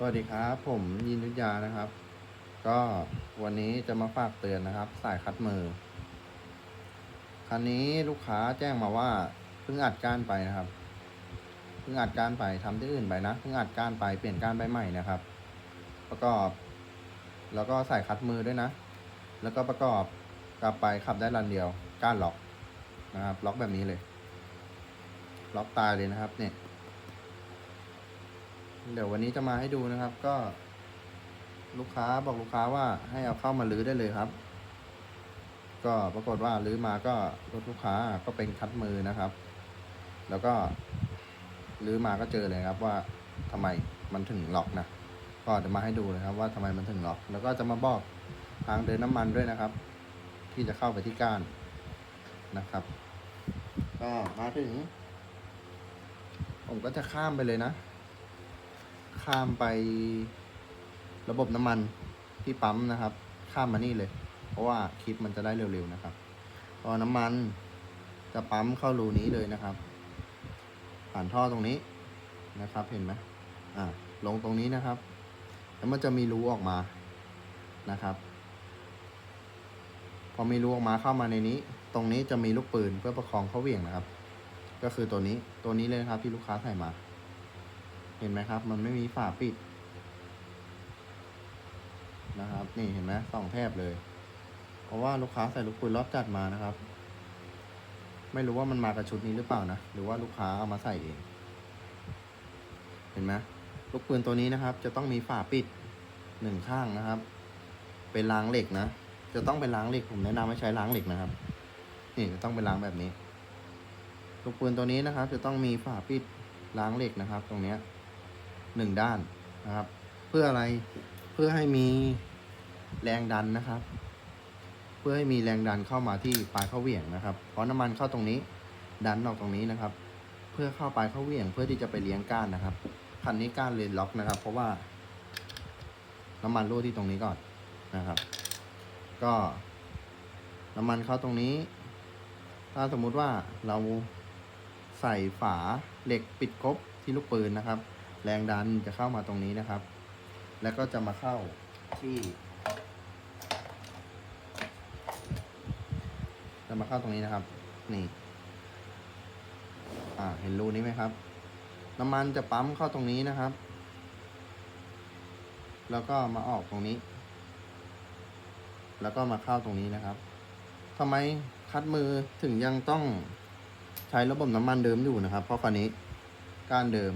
สวัสดีครับ ผมยินยุทธยานะครับ ก็วันนี้จะมาฝากเตือนนะครับ สายคัดมือ คันนี้ลูกค้าแจ้งมาว่าเพิ่งอัดก้านไปนะครับเพิ่งอัดก้านไปทำที่อื่นไปนะเพิ่งอัดก้านไปเปลี่ยนก้านใบใหม่นะครับ ประกอบ แล้วก็ใส่คัดมือด้วยนะ แล้วก็ประกอบกลับไปขับได้รันเดียวก้านล็อกนะครับ ล็อกแบบนี้เลย ล็อกตายเลยนะครับ เนี่ย เดี๋ยววันนี้จะมาให้ดูนะครับ ก็ ลูกค้าบอกลูกค้าว่าให้เอาเข้ามาลื้อได้เลยครับ ก็ปรากฏว่าลื้อมาก็รถลูกค้าก็เป็นคัดมือนะครับ แล้วก็ลื้อมาก็เจอเลยครับว่าทำไมมันถึงล็อกนะก็จะมาให้ดูเลยครับ ว่าทำไมมันถึงล็อก แล้วก็จะมาบอกทางเดินน้ำมันด้วยนะครับ ที่จะเข้าไปที่ก้านนะครับ ก็มาถึง ผมก็จะข้ามไปเลยนะ ข้ามไประบบน้ำมันที่ปั๊มนะครับ ข้ามมานี่เลย เพราะว่าคลิปมันจะได้เร็วๆนะครับ พอน้ำมันจะปั๊มเข้ารูนี้เลยนะครับ ผ่านท่อตรงนี้นะครับ เห็นไหมอ่าลงตรงนี้นะครับ แล้วมันจะมีรูออกมานะครับ พอมีรูออกมาเข้ามาในนี้ ตรงนี้จะมีลูกปืนเพื่อประคองเข้าเหวี่ยงนะครับ ก็คือตัวนี้ตัวนี้เลยนะครับที่ลูกค้าใส่มา เห็นไหมครับ มันไม่มีฝาปิด นะครับ นี่เห็นไหมสองแทบเลย เพราะว่าลูกค้าใส่ลูกปืนรอบจัดมานะครับ ไม่รู้ว่ามันมากับชุดนี้หรือเปล่านะ หรือว่าลูกค้าเอามาใส่เอง เห็นไหมลูกปืนตัวนี้นะครับ จะต้องมีฝาปิดหนึ่งข้างนะครับ เป็นรางเหล็กนะ จะต้องเป็นรางเหล็ก ผมแนะนำให้ใช้รางเหล็กนะครับ นี่จะต้องเป็นรางแบบนี้ลูกปืนตัวนี้นะครับ จะต้องมีฝาปิดรางเหล็กนะครับ ตรงเนี้ย หนึ่งด้านนะครับ เพื่ออะไรเพื่อให้มีแรงดันนะครับ เพื่อให้มีแรงดันเข้ามาที่ปลายเข้าเหวี่ยงนะครับ เพราะน้ำมันเข้าตรงนี้ ดันออกตรงนี้นะครับ เพื่อเข้าปลายเข้าเหวี่ยง เพื่อที่จะไปเลี้ยงก้านนะครับคันนี้ก้านเลยล็อกนะครับ เพราะว่า น้ำมันรั่วที่ตรงนี้ก่อนนะครับ ก็น้ำมันเข้าตรงนี้ ถ้าสมมุติว่าเราใส่ฝาเหล็กปิดครบที่ลูกปืนนะครับ แรงดันจะเข้ามาตรงนี้นะครับ แล้วก็จะมาเข้าที่ จะมาเข้าตรงนี้นะครับ นี่ อ่า เห็นรูนี้ไหมครับ น้ำมันจะปั๊มเข้าตรงนี้นะครับ แล้วก็มาออกตรงนี้ แล้วก็มาเข้าตรงนี้นะครับทำไมคัดมือถึงยังต้องใช้ระบบน้ำมันเดิมอยู่นะครับ เพราะคันนี้ก้านเดิม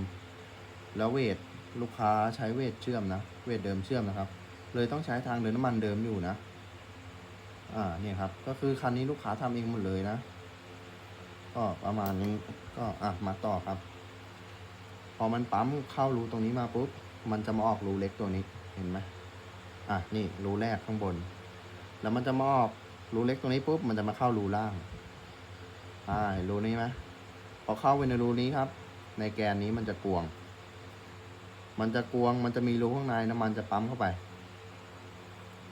แล้วเวทลูกค้าใช้เวทเชื่อมนะ เวทเดิมเชื่อมนะครับ เลยต้องใช้ทางเดินน้ำมันเดิมอยู่นะ อ่าเนี่ยครับ ก็คือคันนี้ลูกค้าทำเองหมดเลยนะ ก็ประมาณนี้ ก็อะมาต่อครับ พอมันปั๊มเข้ารูตรงนี้มาปุ๊บ มันจะมาออกรูเล็กตัวนี้ เห็นไหมอะนี่รูแรกข้างบน แล้วมันจะมาออกรูเล็กตรงนี้ปุ๊บ มันจะมาเข้ารูล่าง อ่ารูนี้ไหมพอเข้าไปในรูนี้ครับ ในแกนนี้มันจะกวง มันจะกวง มันจะมีรูข้างในน้ำมันจะปั๊มเข้าไป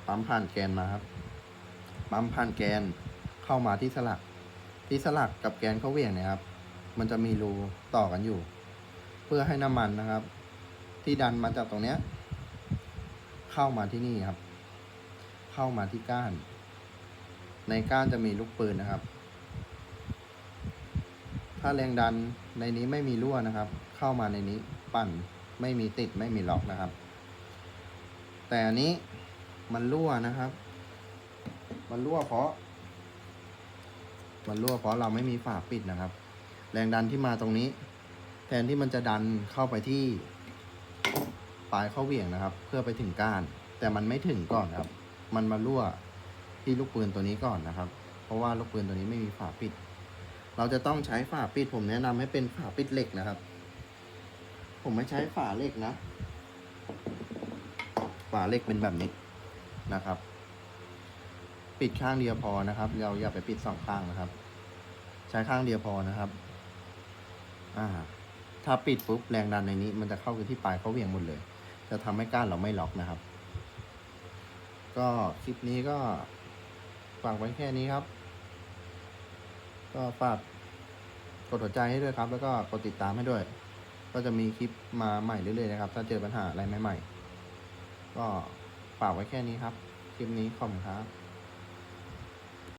ปั๊มผ่านแกนมาครับ ปั๊มผ่านแกนเข้ามาที่สลัก ที่สลักกับแกนเข้าเวียงเนี่ยครับ มันจะมีรูต่อกันอยู่ เพื่อให้น้ำมันนะครับ ที่ดันมาจากตรงเนี้ย เข้ามาที่นี่ครับ เข้ามาที่ก้าน ในก้านจะมีลูกปืนนะครับ ถ้าแรงดันในนี้ไม่มีรั่วนะครับ เข้ามาในนี้ปั่น ไม่มีติดไม่มีล็อกนะครับ แต่อันนี้มันรั่วนะครับ มันรั่วเพราะ มันรั่วเพราะเราไม่มีฝาปิดนะครับ แรงดันที่มาตรงนี้ แทนที่มันจะดันเข้าไปที่ปลายเข้าเหวี่ยงนะครับ เพื่อไปถึงก้าน แต่มันไม่ถึงก่อนครับ มันมารั่วที่ลูกปืนตัวนี้ก่อนนะครับ เพราะว่าลูกปืนตัวนี้ไม่มีฝาปิด เราจะต้องใช้ฝาปิดผมแนะนำให้เป็นฝาปิดเหล็กนะครับ ผมไม่ใช้ฝาเหล็กนะ ฝาเหล็กเป็นแบบนี้นะครับ ปิดข้างเดียวพอนะครับ เราอย่าไปปิดสองข้างนะครับ ใช้ข้างเดียวพอนะครับ อ่า ถ้าปิดปุ๊บแรงดันในนี้ มันจะเข้าไปที่ปลายเขาเหวี่ยงหมดเลย จะทำให้ก้านเราไม่ล็อกนะครับ ก็คลิปนี้ก็ฝากไว้แค่นี้ครับ ก็ฝากกดหัวใจให้ด้วยครับ แล้วก็กดติดตามให้ด้วย ก็จะมีคลิปมาใหม่เรื่อยๆนะครับ ถ้าเจอปัญหาอะไรใหม่ๆ ก็ฝากไว้แค่นี้ครับ คลิปนี้ขอบคุณครับ